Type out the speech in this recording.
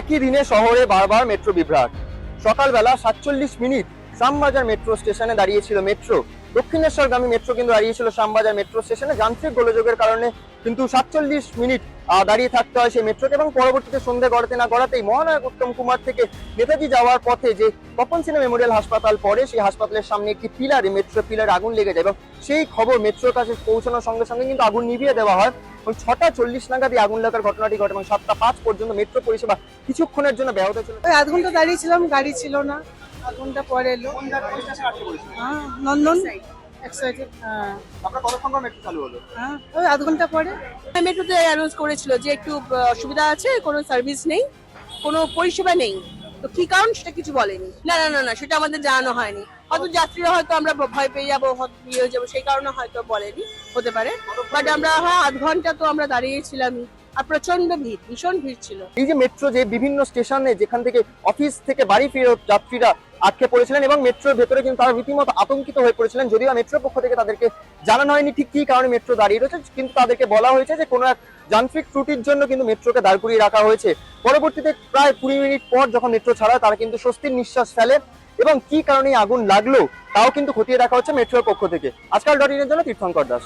একই দিনে শহরে বারবার মেট্রো বিভ্রাট। সকালবেলা সাতচল্লিশ মিনিট শ্যামবাজার মেট্রো স্টেশনে দাঁড়িয়েছিল মেট্রো। দক্ষিণেশ্বরগামী মেট্রো কিন্তু দাঁড়িয়েছিল শ্যামবাজার মেট্রো স্টেশনে। যান্ত্রিক গোলযোগের কারণে কিন্তু সাতচল্লিশ মিনিট দাঁড়িয়ে থাকতে হয় সেই মেট্রোকে এবং পরবর্তীতে সন্ধে গড়াতে না গড়াতেই মহানায়ক উত্তম কুমার থেকে নেতাজি যাওয়ার পথে যে তপন সিনহা মেমোরিয়াল হাসপাতাল পড়ে, সেই হাসপাতালের সামনে একটি পিলারে, মেট্রো পিলারে আগুন লেগে যায় এবং সেই খবর মেট্রোর কাছে পৌঁছানোর সঙ্গে সঙ্গে কিন্তু আগুন নিভিয়ে দেওয়া হয় এবং ছটা চল্লিশ নাগাদ আগুন লাগার ঘটনাটি ঘটে এবং সাতটা পাঁচ পর্যন্ত মেট্রো পরিষেবা কিছুক্ষণের জন্য ব্যাহত ছিল। আধ ঘণ্টা দাঁড়িয়েছিলাম, গাড়ি ছিল না। আধ পরে এলো। হ্যাঁ নন্দন। এক্সাইটেড হ্যাঁ। আপনার কতক্ষণ পর মেট্রো চালু হলো? হ্যাঁ ওই আধ ঘণ্টা পরে মেট্রোতে অ্যানাউন্স করেছিল যে একটু অসুবিধা আছে কোনো সার্ভিস নেই কোনো পরিষেবা নেই। তো কি কারণ সেটা কিছু বলেনি। না না না না সেটা আমাদের জানানো হয়নি। হয়তো যাত্রীরা হয়তো আমরা ভয় পেয়ে যাব হয়তো ইয়ে হয়ে যাব সেই কারণে হয়তো বলেনি হতে পারে। বাট আমরা হ্যাঁ আধ ঘণ্টা তো আমরা দাঁড়িয়েছিলামই আর প্রচণ্ড ভিড় ভীষণ ভিড় ছিল। এই যে মেট্রো যে বিভিন্ন স্টেশনে যেখান থেকে অফিস থেকে বাড়ি ফেরত যাত্রীরা আটকে পড়েছিলেন এবং মেট্রোর ভেতরে কিন্তু তারা রীতিমতো আতঙ্কিত হয়ে পড়েছিলেন, যদিও মেট্রোর পক্ষ থেকে তাদেরকে জানানো হয়নি ঠিক কি কারণে মেট্রো দাঁড়িয়ে রয়েছে, কিন্তু তাদেরকে বলা হয়েছে যে কোনো এক যান্ত্রিক ত্রুটির জন্য কিন্তু মেট্রোকে দাঁড় করিয়ে রাখা হয়েছে। পরবর্তীতে প্রায় কুড়ি মিনিট পর যখন মেট্রো ছাড়া তারা কিন্তু স্বস্তির নিঃশ্বাস ফেলে এবং কি কারণে আগুন লাগল, তাও কিন্তু খতিয়ে রাখা হচ্ছে মেট্রোর পক্ষ থেকে। আজকাল ডট ইনের জন্য তীর্থঙ্কর দাস।